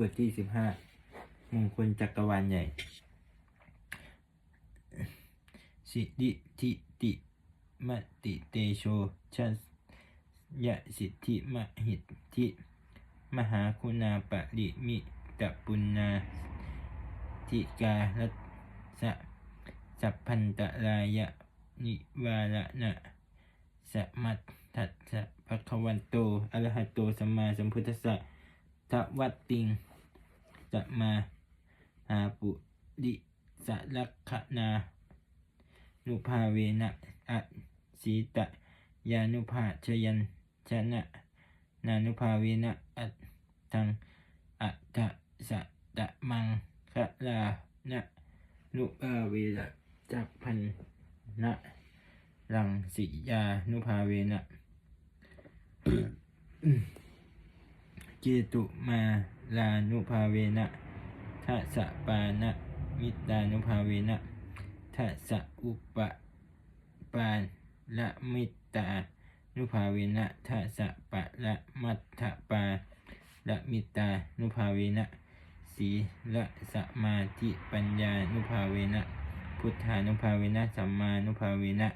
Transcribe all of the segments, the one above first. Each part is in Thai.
บทที่สิบห้ามงคลจักรวาลใหญ่ สิริทิติมติเตโชชัสยะสิทธิมหิทธิ มหาคุณาปริมิตปุณนาธิการัสสะสัพพันตรายะนิวาระนะสมัตถัสสะภะคะวันโตอระหะโตสัมมาสัมพุทธัสสะ ทวัตติงสัมมาหาปุริสลักขณานุภาเวนะอะสีตะยานุภาชยันชนะนานุภาเวนะอัตทังอัตถสะตะมังคะลานะนุภาเวนะจักพันนะลังสิยานุภาเวนะ เจตุมาลานุภาเวนะทัสปานะมิตานุภาเวนะทัสอุปปาละมิตานุภาเวนะทัสปะละมัตถปาละมิตานุภาเวนะสีละสมาธิปัญญานุภาเวนะพุทธานุภาเวนะสัมมานุภาเวนะ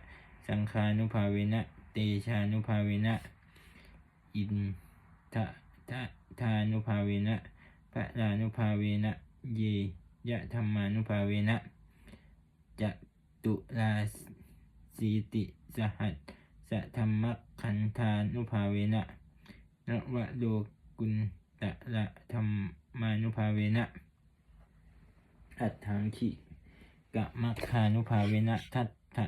สังฆานุภาเวนะเตชานุภาเวนะอินทะ ทะทานุภาเวนะพระลานุภาเวนะเยยะธรรมานุภาเวนะจะตุลาสีติสหัสสะธรรมคันธานุภาเวนะนวะโลกุลตะละธรรมานุภาเวนะอัตถังคิกะมัคคานุภาเวนะทัตถะ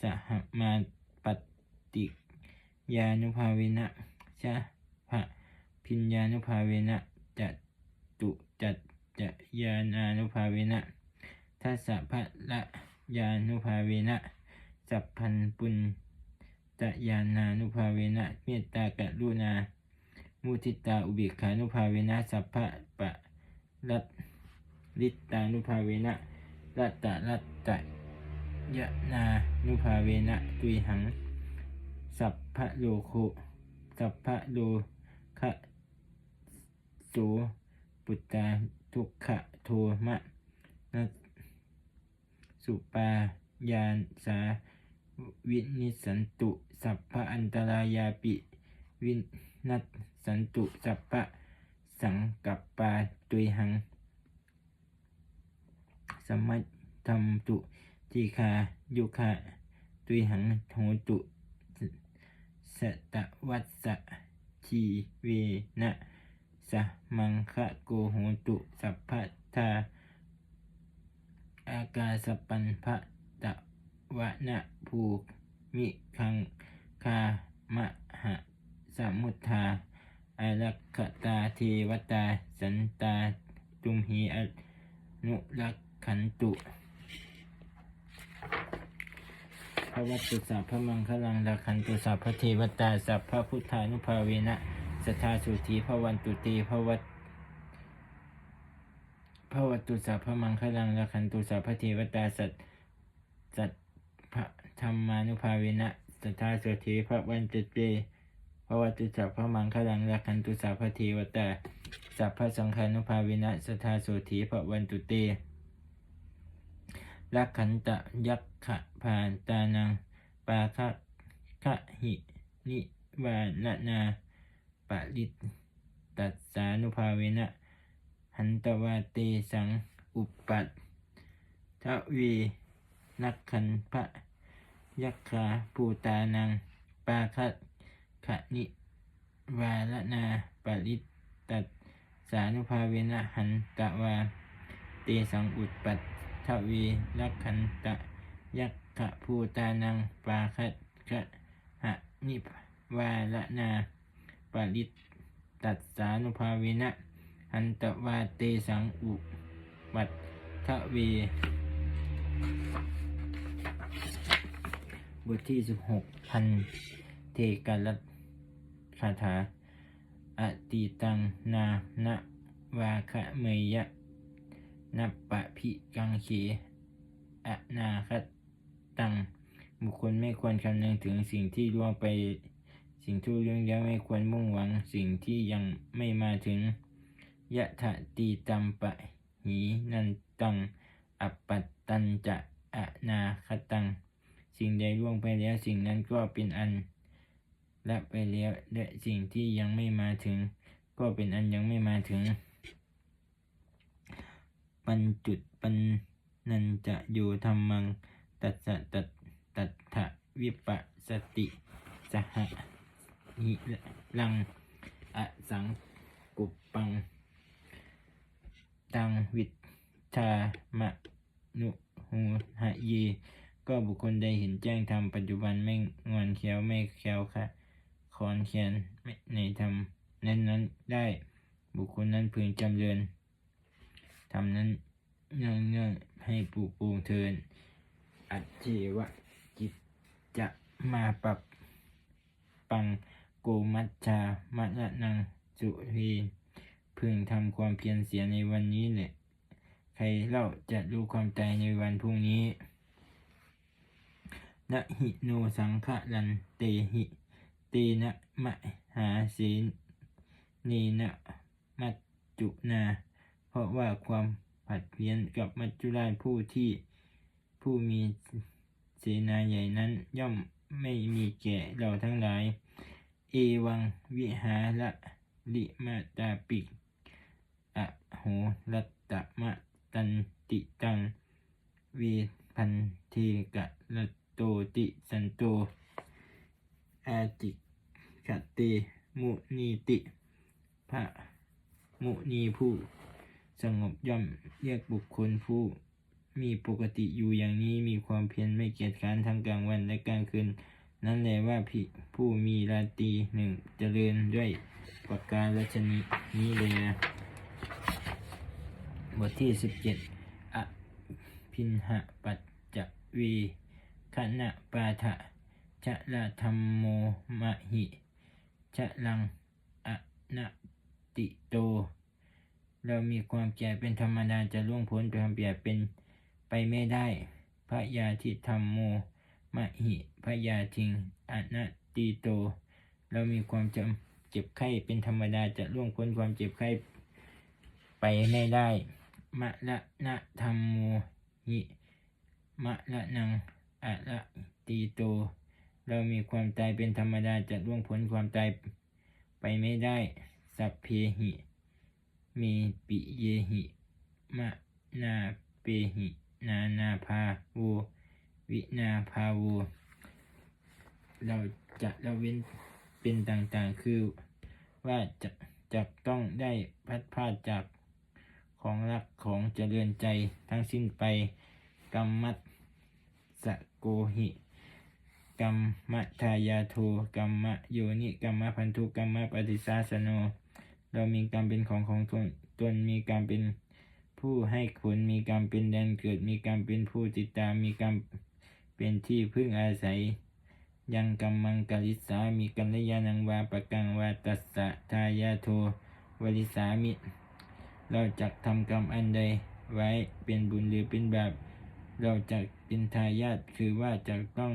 สหมาปฏิยานุภาเวนะชะ พิญญานุภาเวนะจัตุจัตจะยานานุภาเวนะทัสสะพะละยานุภาเวนะสัพพันปุญตะยานานุภาเวนะเมตตากรุณา มุทิตาอุเบกขานุภาเวนะสัพพะปะรัตลิตตานุภาเวนะรัตตะรัตตะยะนานุภาเวนะตุยหัง สัพพะโลโคสัพพะโลคะ โสปุตตาทุกขะโทมะนัสสุปายานสาวินิสันตุ สัพพะอันตรายาปิ วินัสสันตุ สัพพะสังกัปปาตุยหัง สมัตธรรมตุทีคายุคะตุยหังโหตุสตะวัสสะชีเวนะ สะมังคะโกโหตุสัพพะทาอากาสปันพะตะวะนะภูมิคังคามะหะสมุทาอารักขตาเทวตา สันตาตุมหีอนุรักขันตุพระวัตตุสัพพะมังคลังราคันตุสัพพะเทวตาสัพพะพุทธานุภาเวนะ สัทธาสุธีพระวันตุเตพระวัตพระวัตตุสัพพะมังคลังราคันตุสัพพะเทวตาสัตสัตพระธรรมานุภาเวนะสัทธาสุธีพระวันตุเตพระวัตตุสัพพะมังคลังราคันตุสัพพะเทวตาสัพพะสังฆานุภาเวนะสัทธาสุธีพระวันตุเตลักขันตะยักขะผ่านตานังปาคะคะหินิวานนา ปะริตตัสสานุภาเวนะหันตวาเตสังอุปปัตทวีนักขันพระยักขาภูตานังปาคะคะนิวาลนาปริตตัสสานุภาเวนะหันตวาเตสังอุปปัตทวีลักขันตะยักขะภูตานังปาคัตขะหะนิวาละนา ริตตัสสานุภาเวนะหันตวาเตสังอุปัตทวีบทที่สิบหกพันเทกาลคาถา อติตังนานะวาคะเมยะนับปะพิกังเขอนาคตัง บุคคลไม่ควรคำนึงถึงสิ่งที่ล่วงไป สิ่งที่ล่วงแล้วไม่ควรมุ่งหวังสิ่งที่ยังไม่มาถึงยะถะตีตัมปะหีนันตัง อัปปัตตันจะอะนาคตัง สิ่งใดล่วงไปแล้วสิ่งนั้นก็เป็นอันละไปแล้วและสิ่งที่ยังไม่มาถึง ก็เป็นอันยังไม่มาถึง ปัญจุดปันนันจะอยู่ธรรมัง ตัสสะตัตตัตถะวิปัสติสหะ หิลังอสังกุปปัง ตังวิชามะนุหูหะเย ก็บุคคลใดเห็นแจ้งธรรมปัจจุบันไม่งอนเขียวไม่แคล้วค่ะคอนเขียนในธรรมนั้นนั้นได้บุคคลนั้นพึงจำเริญธรรมนั้นเนื่องเนื่องๆให้ปลูกปูงเทิน อัจเจวะจิตจะมาปรับปัง โกมัชชามะละนังสุรีพึงทำความเพียรเสียในวันนี้แหละ ใครเล่าจะรู้ความตายในวันพรุ่งนี้นะหิโนสังขะลันเตหิเตนะมะหาเสนเนนะมัจจุนา เพราะว่าความผัดเพี้ยนกับมัจจุราชผู้ที่ผู้มีเสนาใหญ่นั้นย่อมไม่มีแก่เราทั้งหลาย เอวังวิหาระลิมาตาปิกอะโหรัตตมะตันติตังเวพันเทกะละโตติสันโตอาจิกะเตมุนีติพระมุนีผู้ สงบย่อมเรียกบุคคลผู้ มีปกติอยู่อย่างนี้มีความเพียรไม่เกียจคร้านทั้งกลางวันและกลางคืน นั่นแหละว่าผิผู้มีราตีหนึ่งเจริญด้วยปรการละชนินี้เลยนะบทที่สิบเจ็ดอพินหะปัจจวีคณะปาทะชะละธรรมโมมะหิชะลังอะนะติโต เรามีความแก่เป็นธรรมดาจะล่วงพ้นความแก่เป็นไปไม่ได้พระยาทิธรรมโม มะหิพยาทิงอนัตติโต เรามีความจำเจ็บไข้เป็นธรรมดาจะล่วงพ้นความเจ็บไข้ไปไม่ได้มะละนะธรรมโมหิมะละนังอะละตีโต เรามีความตายเป็นธรรมดาจะล่วงพ้นความตายไปไม่ได้ สัพเพหิมีปิเยหิมะนาเปหิ นานาภาโว วินาภาโว เราจะละเว้นเป็นต่างๆ คือว่าจะจะต้องได้พัดพาดจากของรักของเจริญใจทั้งสิ้นไปกรรมัตสะโกหิกรรมทายาโทกรรมโยนิกรรมพันธุกรรมปฏิสาสโน เรามีกรรมเป็นของของตนตนมีกรรมเป็นผู้ให้ผลมีกรรมเป็นแดนเกิดมีกรรมเป็นผู้ติดตามมีกรรม เป็นที่พึ่งอาศัย ยังกรรมังกลิสามีกัลยาณังวาปะกังวาตัสสะทายาโทวริสามิ เราจะทำกรรมอันใดไว้เป็นบุญหรือเป็นบาปเราจะเป็นทายาทคือว่าจะต้อง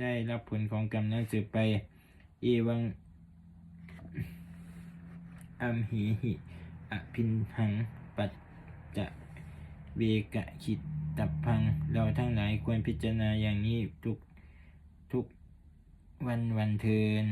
ได้รับผลของกรรมนั้นสืบไป เอวังอัมหิหิอภินหังปัจจะเวกะขิด ตับพังเราทั้งหลายควรพิจารณาอย่างนี้ทุกทุกวันวันเทิน